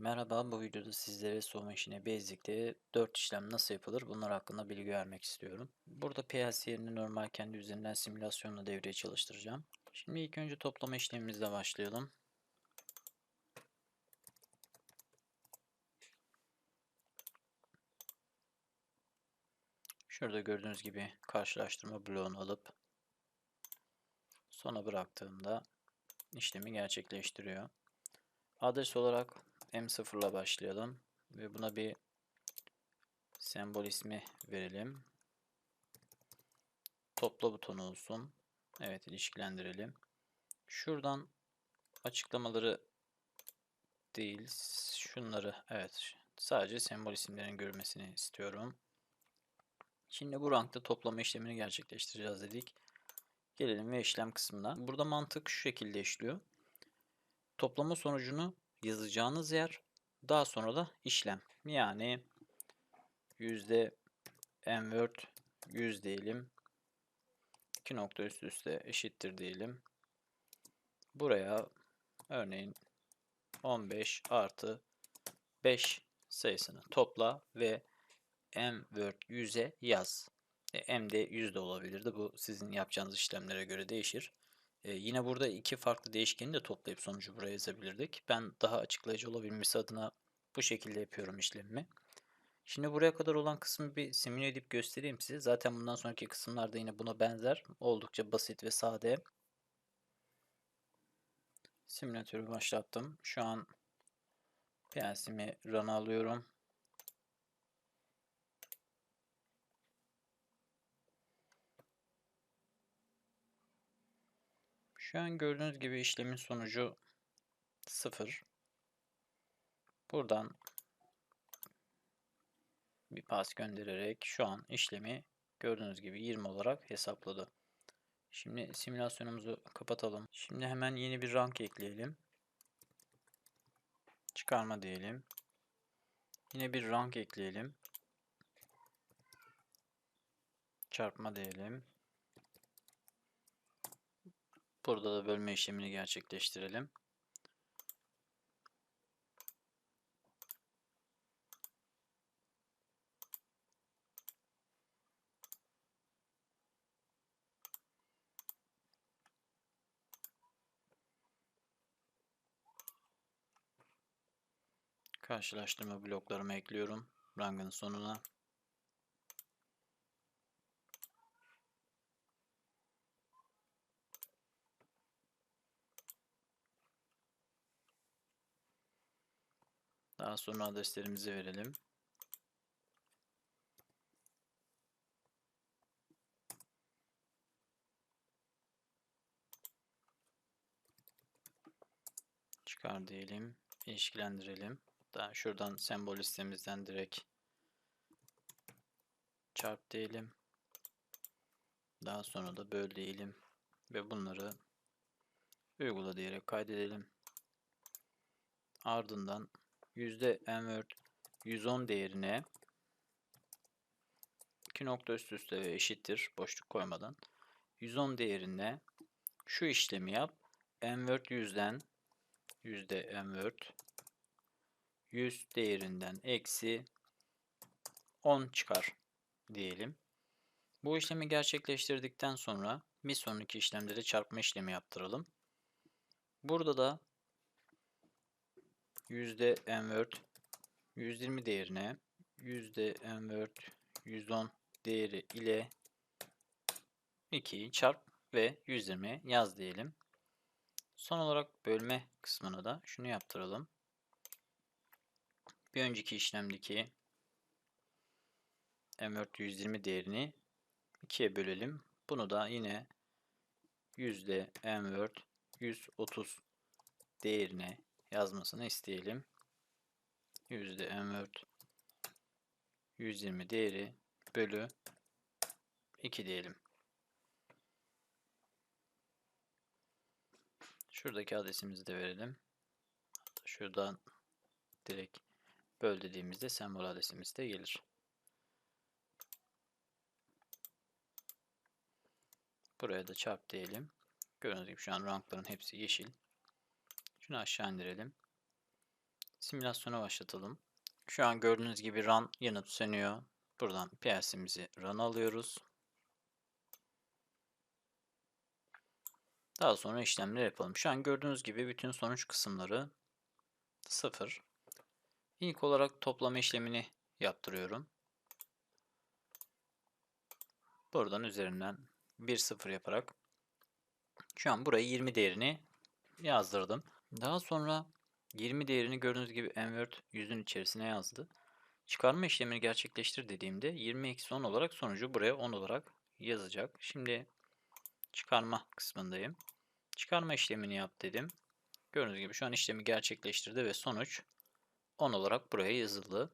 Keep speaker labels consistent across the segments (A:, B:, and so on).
A: Merhaba, bu videoda sizlere soğuma işine Basic'te 4 işlem nasıl yapılır bunlar hakkında bilgi vermek istiyorum. Burada PLC yerini normal kendi üzerinden simülasyonla devreye çalıştıracağım. Şimdi ilk önce toplama işlemimizle başlayalım. Şurada gördüğünüz gibi karşılaştırma bloğunu alıp sona bıraktığımda işlemi gerçekleştiriyor. Adres olarak M0 ile başlayalım ve buna bir sembol ismi verelim. Topla butonu olsun. Evet ilişkilendirelim. Şuradan açıklamaları değil şunları evet sadece sembol isimlerin görmesini istiyorum. Şimdi bu rankta toplama işlemini gerçekleştireceğiz dedik. Gelelim ve işlem kısmına. Burada mantık şu şekilde işliyor. Toplama sonucunu yazacağınız yer daha sonra da işlem. Yani yüzde nword 100 diyelim. 2 nokta üst üste eşittir diyelim. Buraya örneğin 15 artı 5 sayısını topla ve mword 100'e yaz. E, m de 100 de olabilirdi. Bu sizin yapacağınız işlemlere göre değişir. E, yine burada iki farklı değişkeni de toplayıp sonucu buraya yazabilirdik. Ben daha açıklayıcı olabilmesi adına bu şekilde yapıyorum işlemimi. Şimdi buraya kadar olan kısmı bir simüle edip göstereyim size. Zaten bundan sonraki kısımlarda yine buna benzer. Oldukça basit ve sade. Simülatörü başlattım. Şu an PLC'mi run'a alıyorum. Şu an gördüğünüz gibi işlemin sonucu 0. Buradan bir pas göndererek şu an işlemi gördüğünüz gibi 20 olarak hesapladı. Şimdi simülasyonumuzu kapatalım. Şimdi hemen yeni bir rank ekleyelim. Çıkarma diyelim. Yine bir rank ekleyelim. Çarpma diyelim. Burada da bölme işlemini gerçekleştirelim. Karşılaştırma bloklarımı ekliyorum. Rangın sonuna. Daha sonra adreslerimizi verelim. Çıkar diyelim. ilişkilendirelim. Daha şuradan sembol listemizden direkt çarp diyelim. Daha sonra da böl diyelim. Ve bunları uygula diyerek kaydedelim. Ardından yüzde nword 110 değerine 2 nokta üst üste ve eşittir boşluk koymadan 110 değerine şu işlemi yap. nword 100'den yüzde nword 100 değerinden eksi 10 çıkar diyelim. Bu işlemi gerçekleştirdikten sonra bir sonraki işlemde de çarpma işlemi yaptıralım. Burada da yüzde nword 120 değerine yüzde nword 110 değeri ile 2'yi çarp ve 120 yaz diyelim. Son olarak bölme kısmına da şunu yaptıralım. Bir önceki işlemdeki nword 120 değerini 2'ye bölelim. Bunu da yine yüzde nword 130 değerine yazmasını isteyelim. Yüzde nword 120 değeri bölü 2 diyelim. Şuradaki adresimizi de verelim. Şuradan direkt böl dediğimizde sembol adresimiz de gelir. Buraya da çarp diyelim. Gördüğünüz gibi şu an rankların hepsi yeşil. Şunu aşağı indirelim. Simülasyona başlatalım. Şu an gördüğünüz gibi run yanıp sönüyor. Buradan PLC'mizi run alıyoruz. Daha sonra işlemler yapalım. Şu an gördüğünüz gibi bütün sonuç kısımları 0. İlk olarak toplama işlemini yaptırıyorum. Buradan üzerinden 1-0 yaparak şu an buraya 20 değerini yazdırdım. Daha sonra 20 değerini gördüğünüz gibi Enword yüzün içerisine yazdı. Çıkarma işlemini gerçekleştir dediğimde 20-10 olarak sonucu buraya 10 olarak yazacak. Şimdi çıkarma kısmındayım. Çıkarma işlemini yap dedim. Gördüğünüz gibi şu an işlemi gerçekleştirdi ve sonuç 10 olarak buraya yazıldı.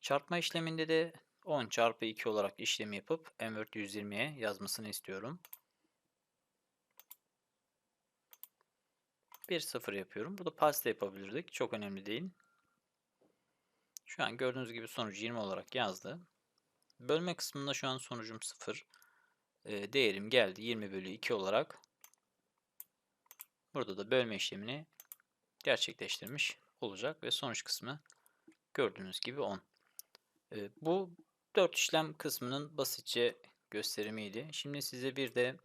A: Çarpma işleminde de 10 çarpı 2 olarak işlemi yapıp Enword 120'ye yazmasını istiyorum. 1-0 yapıyorum. Burada pasta yapabilirdik. Çok önemli değil. Şu an gördüğünüz gibi sonucu 20 olarak yazdı. Bölme kısmında şu an sonucum 0. E, değerim geldi 20 bölü 2 olarak. Burada da bölme işlemini gerçekleştirmiş olacak ve sonuç kısmı gördüğünüz gibi 10. E, bu 4 işlem kısmının basitçe gösterimiydi. Şimdi size bir de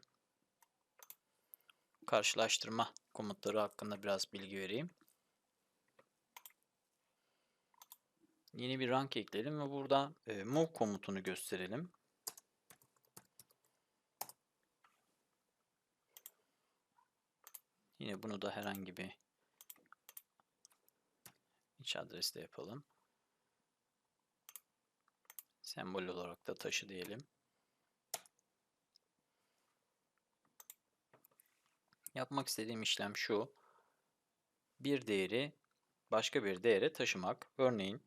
A: karşılaştırma komutları hakkında biraz bilgi vereyim. Yeni bir rank ekleyelim ve burada e, move komutunu gösterelim. Yine bunu da herhangi bir iç adreste yapalım. Sembol olarak da taşı diyelim. Yapmak istediğim işlem şu. Bir değeri başka bir değere taşımak. Örneğin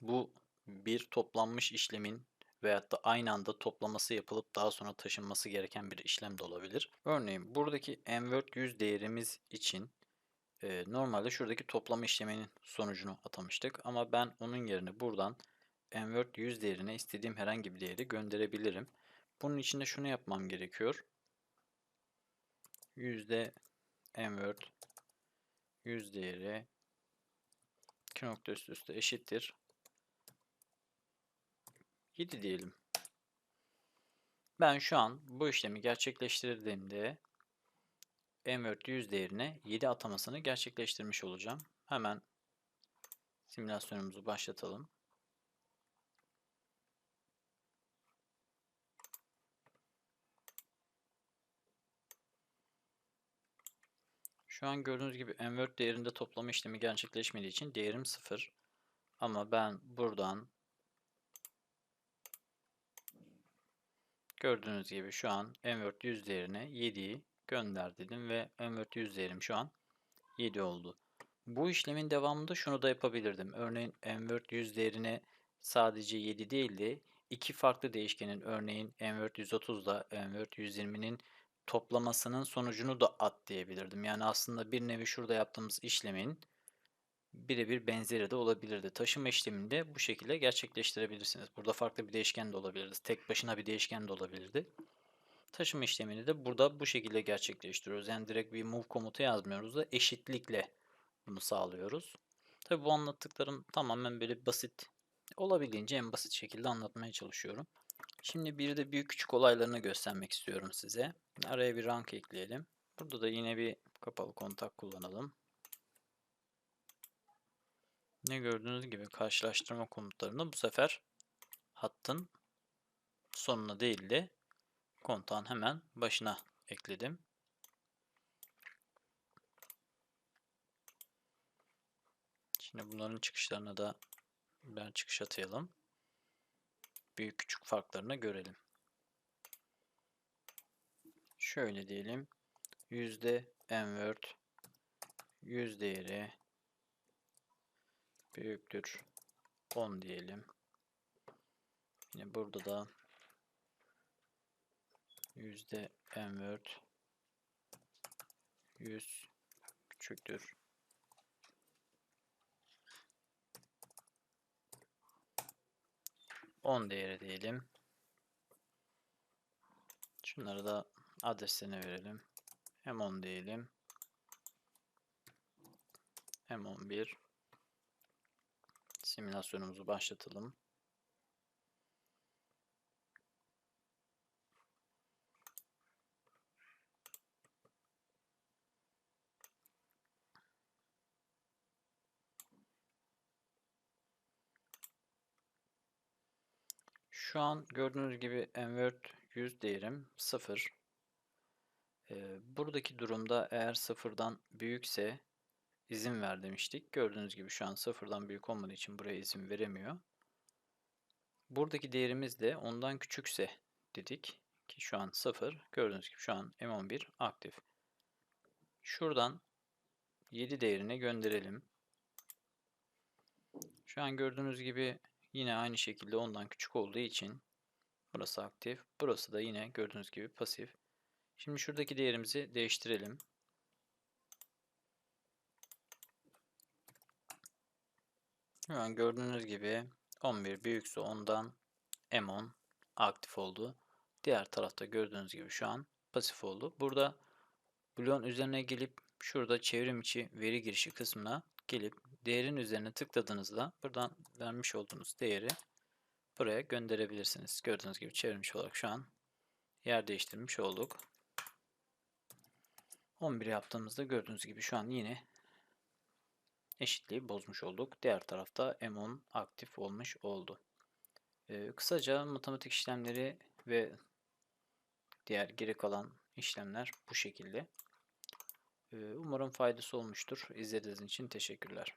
A: bu bir toplanmış işlemin veyahut da aynı anda toplaması yapılıp daha sonra taşınması gereken bir işlem de olabilir. Örneğin buradaki enword 100 değerimiz için e, normalde şuradaki toplama işleminin sonucunu atamıştık. Ama ben onun yerine buradan enword 100 değerine istediğim herhangi bir değeri gönderebilirim. Bunun için de şunu yapmam gerekiyor. Yüzde enword 100 değeri 2 nokta üst üste eşittir 7 diyelim. Ben şu an bu işlemi gerçekleştirdiğimde enword 100 değerine 7 atamasını gerçekleştirmiş olacağım. Hemen simülasyonumuzu başlatalım. Şu an gördüğünüz gibi enword değerinde toplama işlemi gerçekleşmediği için değerim 0. Ama ben buradan gördüğünüz gibi şu an enword 100 değerine 7'yi gönder dedim ve enword 100 değerim şu an 7 oldu. Bu işlemin devamında şunu da yapabilirdim. Örneğin enword 100 değerine sadece 7 değil de iki farklı değişkenin örneğin enword 130 ile enword 120'nin toplamasının sonucunu da at diyebilirdim. Yani aslında bir nevi şurada yaptığımız işlemin birebir benzeri de olabilirdi. Taşıma işleminde bu şekilde gerçekleştirebilirsiniz. Burada farklı bir değişken de olabilirdi. Tek başına bir değişken de olabilirdi. Taşıma işlemini de burada bu şekilde gerçekleştiriyoruz. Yani direkt bir move komutu yazmıyoruz da eşitlikle bunu sağlıyoruz. Tabi bu anlattıklarım tamamen böyle basit, olabildiğince en basit şekilde anlatmaya çalışıyorum. Şimdi bir de büyük küçük olaylarını göstermek istiyorum size. Araya bir rank ekleyelim. Burada da yine bir kapalı kontak kullanalım. Ne gördüğünüz gibi karşılaştırma komutlarını bu sefer hattın sonuna değil de kontağın hemen başına ekledim. Şimdi bunların çıkışlarına da ben çıkış atayalım büyük küçük farklarını görelim. Şöyle diyelim. Yüzde enword yüz değeri büyüktür 10 diyelim. Yine burada da yüzde enword 100 küçüktür 10 değeri diyelim. Şunları da adresine verelim. Hem 10 diyelim. M11 simülasyonumuzu başlatalım. Şu an gördüğünüz gibi Envert 100 değerim 0. Ee, buradaki durumda eğer sıfırdan büyükse izin ver demiştik. Gördüğünüz gibi şu an sıfırdan büyük olmadığı için buraya izin veremiyor. Buradaki değerimiz de ondan küçükse dedik ki şu an 0. Gördüğünüz gibi şu an M11 aktif. Şuradan 7 değerine gönderelim. Şu an gördüğünüz gibi yine aynı şekilde ondan küçük olduğu için burası aktif. Burası da yine gördüğünüz gibi pasif. Şimdi şuradaki değerimizi değiştirelim. An gördüğünüz gibi 11 büyükse ondan M10 aktif oldu. Diğer tarafta gördüğünüz gibi şu an pasif oldu. Burada bloğun üzerine gelip şurada çevrim içi veri girişi kısmına gelip değerin üzerine tıkladığınızda buradan vermiş olduğunuz değeri buraya gönderebilirsiniz. Gördüğünüz gibi çevirmiş olarak şu an yer değiştirmiş olduk. 11 yaptığımızda gördüğünüz gibi şu an yine eşitliği bozmuş olduk. Diğer tarafta M10 aktif olmuş oldu. Ee, kısaca matematik işlemleri ve diğer geri kalan işlemler bu şekilde. Ee, umarım faydası olmuştur. İzlediğiniz için teşekkürler.